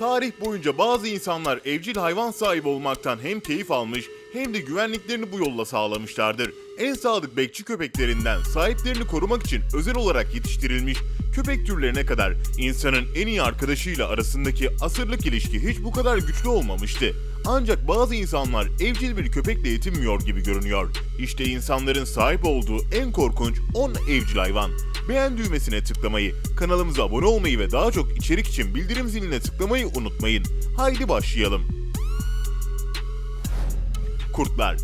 Tarih boyunca bazı insanlar evcil hayvan sahibi olmaktan hem keyif almış hem de güvenliklerini bu yolla sağlamışlardır. En sadık bekçi köpeklerinden sahiplerini korumak için özel olarak yetiştirilmiş köpek türlerine kadar insanın en iyi arkadaşıyla arasındaki asırlık ilişki hiç bu kadar güçlü olmamıştı. Ancak bazı insanlar evcil bir köpekle yetinmiyor gibi görünüyor. İşte insanların sahip olduğu en korkunç 10 evcil hayvan. Beğen düğmesine tıklamayı, kanalımıza abone olmayı ve daha çok içerik için bildirim ziline tıklamayı unutmayın. Haydi başlayalım. Kurtlar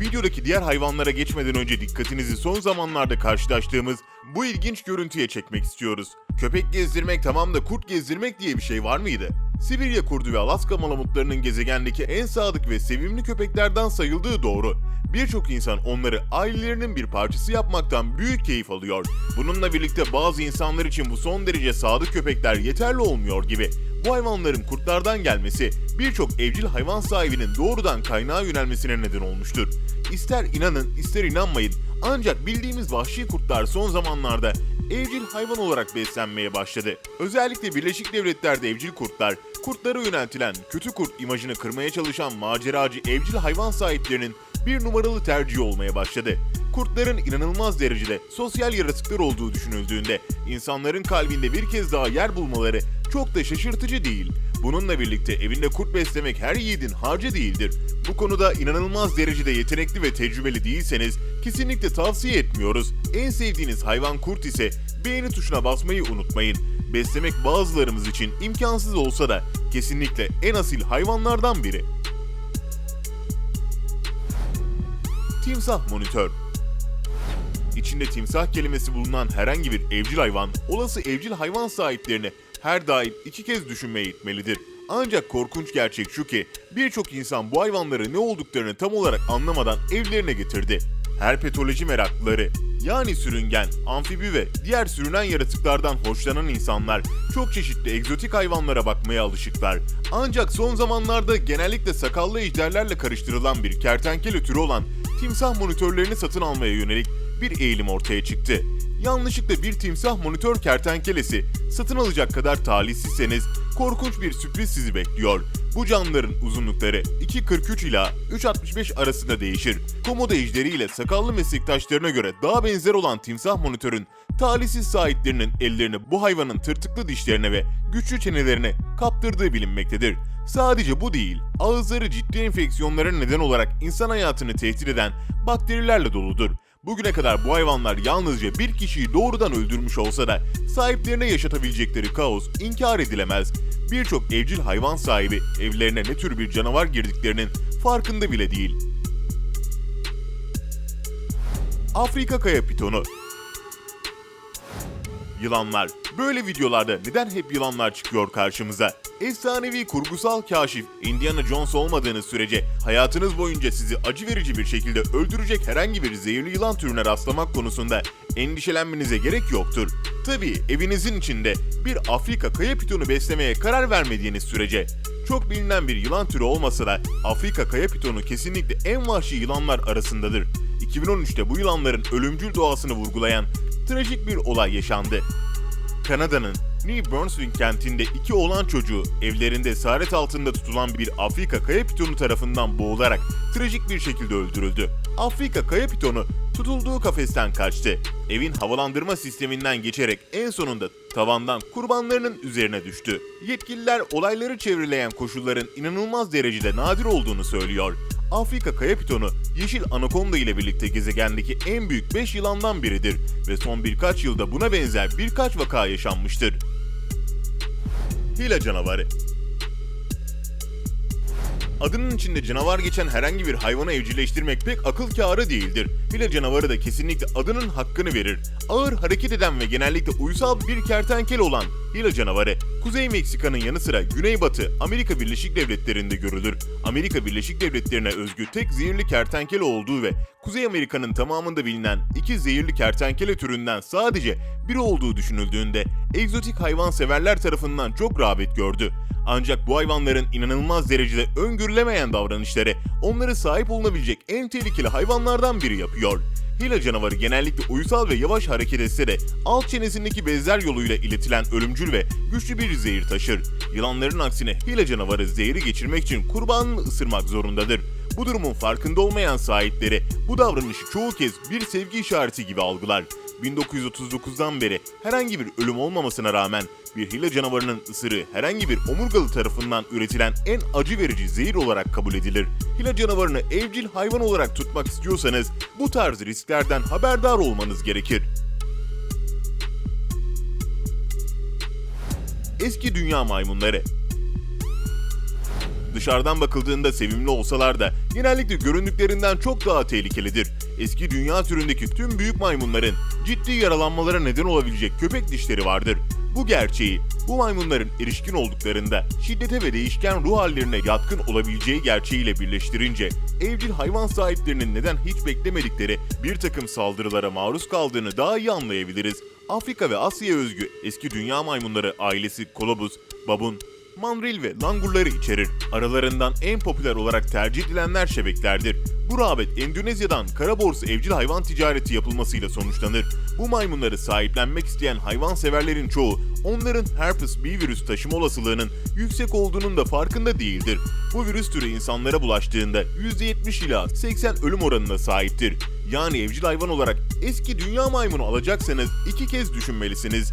Videodaki diğer hayvanlara geçmeden önce dikkatinizi son zamanlarda karşılaştığımız bu ilginç görüntüye çekmek istiyoruz. Köpek gezdirmek tamam da kurt gezdirmek diye bir şey var mıydı? Sibirya kurdu ve Alaska malamutlarının gezegendeki en sadık ve sevimli köpeklerden sayıldığı doğru. Birçok insan onları ailelerinin bir parçası yapmaktan büyük keyif alıyor. Bununla birlikte bazı insanlar için bu son derece sadık köpekler yeterli olmuyor gibi. Bu hayvanların kurtlardan gelmesi birçok evcil hayvan sahibinin doğrudan kaynağa yönelmesine neden olmuştur. İster inanın ister inanmayın ancak bildiğimiz vahşi kurtlar son zamanlarda evcil hayvan olarak beslenmeye başladı. Özellikle Birleşik Devletler'de evcil kurtlar, kurtlara yöneltilen kötü kurt imajını kırmaya çalışan maceracı evcil hayvan sahiplerinin bir numaralı tercihi olmaya başladı. Kurtların inanılmaz derecede sosyal yaratıklar olduğu düşünüldüğünde insanların kalbinde bir kez daha yer bulmaları çok da şaşırtıcı değil. Bununla birlikte evinde kurt beslemek her yiğidin harcı değildir. Bu konuda inanılmaz derecede yetenekli ve tecrübeli değilseniz kesinlikle tavsiye etmiyoruz. En sevdiğiniz hayvan kurt ise beğeni tuşuna basmayı unutmayın. Beslemek bazılarımız için imkansız olsa da kesinlikle en asil hayvanlardan biri. Timsah monitör İçinde timsah kelimesi bulunan herhangi bir evcil hayvan, olası evcil hayvan sahiplerini her daim iki kez düşünmeye itmelidir. Ancak korkunç gerçek şu ki birçok insan bu hayvanları ne olduklarını tam olarak anlamadan evlerine getirdi. Herpetoloji meraklıları yani sürüngen, amfibi ve diğer sürünen yaratıklardan hoşlanan insanlar çok çeşitli egzotik hayvanlara bakmaya alışıklar. Ancak son zamanlarda genellikle sakallı ejderlerle karıştırılan bir kertenkele türü olan timsah monitörlerini satın almaya yönelik bir eğilim ortaya çıktı. Yanlışlıkla bir timsah monitör kertenkelesi satın alacak kadar talihsizseniz korkunç bir sürpriz sizi bekliyor. Bu canlıların uzunlukları 2.43 ila 3.65 arasında değişir. Komodo ejderi ile sakallı meslektaşlarına göre daha benzer olan timsah monitörün talihsiz sahiplerinin ellerini bu hayvanın tırtıklı dişlerine ve güçlü çenelerine kaptırdığı bilinmektedir. Sadece bu değil, ağızları ciddi enfeksiyonlara neden olarak insan hayatını tehdit eden bakterilerle doludur. Bugüne kadar bu hayvanlar yalnızca bir kişiyi doğrudan öldürmüş olsa da sahiplerine yaşatabilecekleri kaos inkar edilemez. Birçok evcil hayvan sahibi evlerine ne tür bir canavar girdiklerinin farkında bile değil. Afrika kaya pitonu Yılanlar. Böyle videolarda neden hep yılanlar çıkıyor karşımıza? Efsanevi kurgusal kaşif Indiana Jones olmadığınız sürece hayatınız boyunca sizi acı verici bir şekilde öldürecek herhangi bir zehirli yılan türüne rastlamak konusunda endişelenmenize gerek yoktur. Tabii evinizin içinde bir Afrika kaya pitonu beslemeye karar vermediğiniz sürece. Çok bilinen bir yılan türü olmasa da Afrika kaya pitonu kesinlikle en vahşi yılanlar arasındadır. 2013'te bu yılanların ölümcül doğasını vurgulayan trajik bir olay yaşandı. Kanada'nın New Brunswick kentinde iki oğlan çocuğu evlerinde esaret altında tutulan bir Afrika kaya pitonu tarafından boğularak trajik bir şekilde öldürüldü. Afrika kaya pitonu tutulduğu kafesten kaçtı. Evin havalandırma sisteminden geçerek en sonunda tavandan kurbanlarının üzerine düştü. Yetkililer olayları çevreleyen koşulların inanılmaz derecede nadir olduğunu söylüyor. Afrika kaya pitonu yeşil anakonda ile birlikte gezegendeki en büyük 5 yılandan biridir ve son birkaç yılda buna benzer birkaç vaka yaşanmıştır. Hila canavarı Adının içinde canavar geçen herhangi bir hayvanı evcilleştirmek pek akıl kârı değildir. File canavarı da kesinlikle adının hakkını verir. Ağır hareket eden ve genellikle uysal bir kertenkele olan Hila canavarı, Kuzey Meksika'nın yanı sıra Güneybatı Amerika Birleşik Devletleri'nde görülür. Amerika Birleşik Devletleri'ne özgü tek zehirli kertenkele olduğu ve Kuzey Amerika'nın tamamında bilinen iki zehirli kertenkele türünden sadece biri olduğu düşünüldüğünde egzotik hayvan severler tarafından çok rağbet gördü. Ancak bu hayvanların inanılmaz derecede öngörülemeyen davranışları onları sahip olunabilecek en tehlikeli hayvanlardan biri yapıyor. Hila canavarı genellikle uysal ve yavaş hareket etse de alt çenesindeki bezler yoluyla iletilen ölümcül ve güçlü bir zehir taşır. Yılanların aksine Hila canavarı zehri geçirmek için kurbanını ısırmak zorundadır. Bu durumun farkında olmayan sahipleri bu davranışı çoğu kez bir sevgi işareti gibi algılar. 1939'dan beri herhangi bir ölüm olmamasına rağmen bir hile canavarının ısırığı herhangi bir omurgalı tarafından üretilen en acı verici zehir olarak kabul edilir. Hile canavarını evcil hayvan olarak tutmak istiyorsanız bu tarz risklerden haberdar olmanız gerekir. Eski dünya maymunları Dışarıdan bakıldığında sevimli olsalar da genellikle göründüklerinden çok daha tehlikelidir. Eski dünya türündeki tüm büyük maymunların ciddi yaralanmalara neden olabilecek köpek dişleri vardır. Bu gerçeği bu maymunların erişkin olduklarında şiddete ve değişken ruh hallerine yatkın olabileceği gerçeğiyle birleştirince evcil hayvan sahiplerinin neden hiç beklemedikleri bir takım saldırılara maruz kaldığını daha iyi anlayabiliriz. Afrika ve Asya'ya özgü eski dünya maymunları ailesi kolobus, babun, mandril ve langurları içerir. Aralarından en popüler olarak tercih edilenler şebeklerdir. Bu rağbet Endonezya'dan kara borsa evcil hayvan ticareti yapılmasıyla sonuçlanır. Bu maymunları sahiplenmek isteyen hayvan severlerin çoğu onların herpes B virüs taşıma olasılığının yüksek olduğunun da farkında değildir. Bu virüs türü insanlara bulaştığında %70 ila 80 ölüm oranına sahiptir. Yani evcil hayvan olarak eski dünya maymunu alacaksanız iki kez düşünmelisiniz.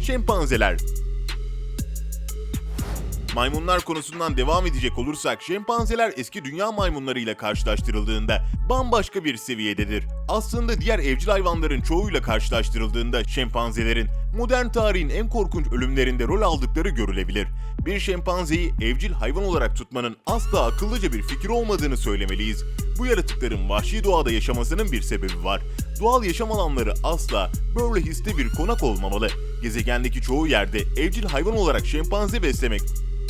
Şempanzeler Maymunlar konusundan devam edecek olursak şempanzeler eski dünya maymunlarıyla karşılaştırıldığında bambaşka bir seviyededir. Aslında diğer evcil hayvanların çoğuyla karşılaştırıldığında şempanzelerin modern tarihin en korkunç ölümlerinde rol aldıkları görülebilir. Bir şempanzeyi evcil hayvan olarak tutmanın asla akıllıca bir fikir olmadığını söylemeliyiz. Bu yaratıkların vahşi doğada yaşamasının bir sebebi var. Doğal yaşam alanları asla böyle histe bir konak olmamalı. Gezegendeki çoğu yerde evcil hayvan olarak şempanze beslemek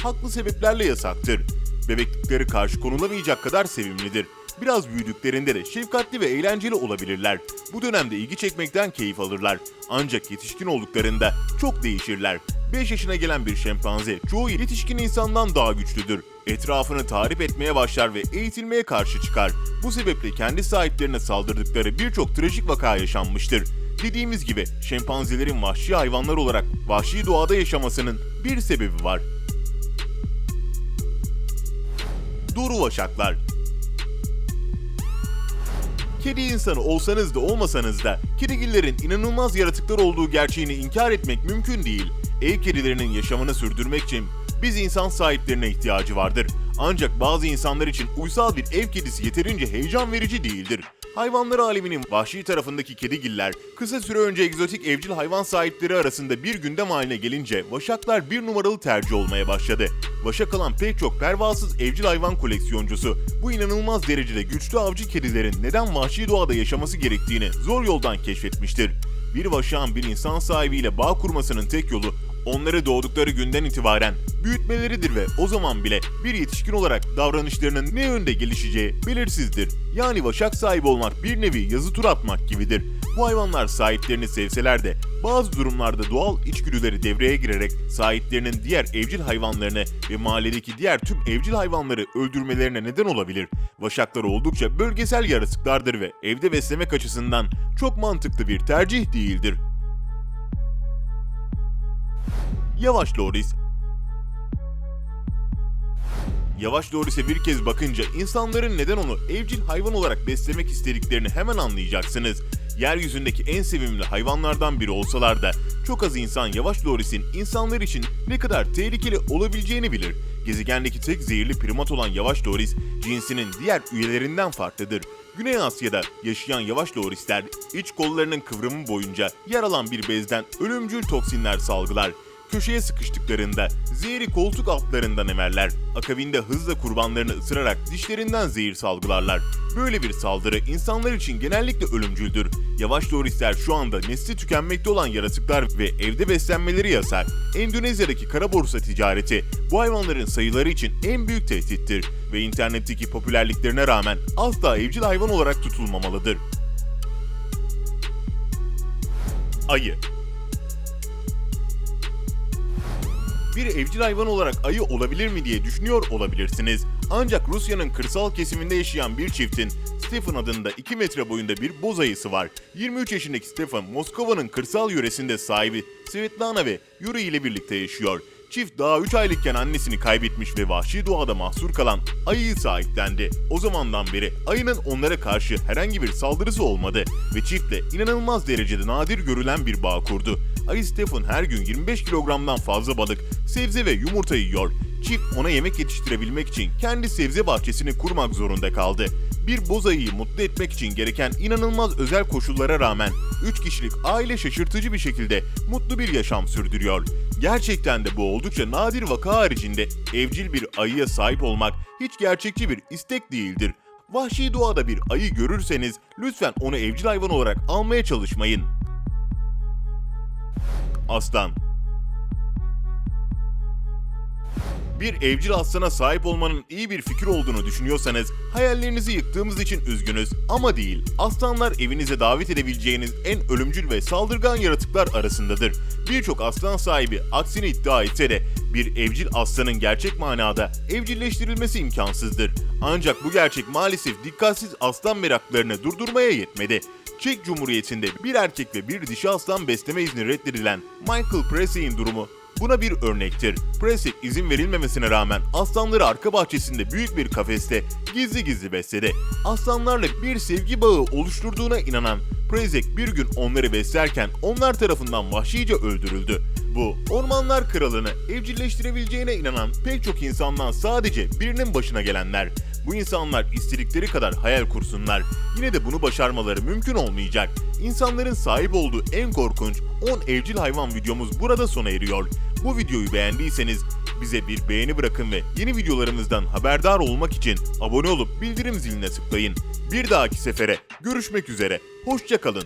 haklı sebeplerle yasaktır. Bebeklikleri karşı konulamayacak kadar sevimlidir. Biraz büyüdüklerinde de şefkatli ve eğlenceli olabilirler. Bu dönemde ilgi çekmekten keyif alırlar. Ancak yetişkin olduklarında çok değişirler. 5 yaşına gelen bir şempanze çoğu yetişkin insandan daha güçlüdür. Etrafını tarif etmeye başlar ve eğitilmeye karşı çıkar. Bu sebeple kendi sahiplerine saldırdıkları birçok trajik vaka yaşanmıştır. Dediğimiz gibi şempanzelerin vahşi hayvanlar olarak vahşi doğada yaşamasının bir sebebi var. Duru vaşaklar. Kedi insanı olsanız da olmasanız da kedigillerin inanılmaz yaratıklar olduğu gerçeğini inkar etmek mümkün değil. Ev kedilerinin yaşamını sürdürmek için biz insan sahiplerine ihtiyacı vardır. Ancak bazı insanlar için uysal bir ev kedisi yeterince heyecan verici değildir. Hayvanlar aleminin vahşi tarafındaki kedigiller kısa süre önce egzotik evcil hayvan sahipleri arasında bir gündem haline gelince vaşaklar bir numaralı tercih olmaya başladı. Vaşak alan pek çok pervasız evcil hayvan koleksiyoncusu bu inanılmaz derecede güçlü avcı kedilerin neden vahşi doğada yaşaması gerektiğini zor yoldan keşfetmiştir. Bir vaşağın bir insan sahibiyle bağ kurmasının tek yolu onları doğdukları günden itibaren büyütmeleridir ve o zaman bile bir yetişkin olarak davranışlarının ne yönde gelişeceği belirsizdir. Yani vaşak sahibi olmak bir nevi yazı tur atmak gibidir. Bu hayvanlar sahiplerini sevseler de bazı durumlarda doğal içgüdüleri devreye girerek sahiplerinin diğer evcil hayvanlarını ve mahalledeki diğer tüm evcil hayvanları öldürmelerine neden olabilir. Vaşaklar oldukça bölgesel yaratıklardır ve evde beslemek açısından çok mantıklı bir tercih değildir. Yavaş Loris. Yavaş Loris'e bir kez bakınca insanların neden onu evcil hayvan olarak beslemek istediklerini hemen anlayacaksınız. Yeryüzündeki en sevimli hayvanlardan biri olsalar da çok az insan Yavaş Loris'in insanlar için ne kadar tehlikeli olabileceğini bilir. Gezegendeki tek zehirli primat olan Yavaş Loris, cinsinin diğer üyelerinden farklıdır. Güney Asya'da yaşayan yavaş lorisler iç kollarının kıvrımı boyunca yer alan bir bezden ölümcül toksinler salgılar. Köşeye sıkıştıklarında zehri koltuk altlarından emerler. Akabinde hızla kurbanlarını ısırarak dişlerinden zehir salgılarlar. Böyle bir saldırı insanlar için genellikle ölümcüldür. Yavaş lorisler şu anda nesli tükenmekte olan yaratıklar ve evde beslenmeleri yasak. Endonezya'daki kara borsa ticareti bu hayvanların sayıları için en büyük tehdittir ve internetteki popülerliklerine rağmen asla evcil hayvan olarak tutulmamalıdır. Ayı bir evcil hayvan olarak ayı olabilir mi diye düşünüyor olabilirsiniz. Ancak Rusya'nın kırsal kesiminde yaşayan bir çiftin Stefan adında 2 metre boyunda bir boz ayısı var. 23 yaşındaki Stefan, Moskova'nın kırsal yöresinde sahibi Svetlana ve Yuri ile birlikte yaşıyor. Çift daha 3 aylıkken annesini kaybetmiş ve vahşi doğada mahsur kalan ayıyı sahiplendi. O zamandan beri ayının onlara karşı herhangi bir saldırısı olmadı ve çiftle inanılmaz derecede nadir görülen bir bağ kurdu. Ayı Stefan her gün 25 kilogramdan fazla balık, sebze ve yumurta yiyor. Çift ona yemek yetiştirebilmek için kendi sebze bahçesini kurmak zorunda kaldı. Bir boz ayıyı mutlu etmek için gereken inanılmaz özel koşullara rağmen 3 kişilik aile şaşırtıcı bir şekilde mutlu bir yaşam sürdürüyor. Gerçekten de bu oldukça nadir vaka haricinde evcil bir ayıya sahip olmak hiç gerçekçi bir istek değildir. Vahşi doğada bir ayı görürseniz lütfen onu evcil hayvan olarak almaya çalışmayın. Aslan Bir evcil aslana sahip olmanın iyi bir fikir olduğunu düşünüyorsanız hayallerinizi yıktığımız için üzgünüz ama değil. Aslanlar evinize davet edebileceğiniz en ölümcül ve saldırgan yaratıklar arasındadır. Birçok aslan sahibi aksini iddia etse de bir evcil aslanın gerçek manada evcilleştirilmesi imkansızdır. Ancak bu gerçek maalesef dikkatsiz aslan meraklarını durdurmaya yetmedi. Çek Cumhuriyeti'nde bir erkek ve bir dişi aslan besleme izni reddedilen Michael Presley'in durumu buna bir örnektir. Presley izin verilmemesine rağmen aslanları arka bahçesinde büyük bir kafeste gizli gizli besledi. Aslanlarla bir sevgi bağı oluşturduğuna inanan Presley bir gün onları beslerken onlar tarafından vahşice öldürüldü. Bu, ormanlar kralını evcilleştirebileceğine inanan pek çok insandan sadece birinin başına gelenler. Bu insanlar istedikleri kadar hayal kursunlar. Yine de bunu başarmaları mümkün olmayacak. İnsanların sahip olduğu en korkunç 10 evcil hayvan videomuz burada sona eriyor. Bu videoyu beğendiyseniz bize bir beğeni bırakın ve yeni videolarımızdan haberdar olmak için abone olup bildirim ziline tıklayın. Bir dahaki sefere görüşmek üzere. Hoşçakalın.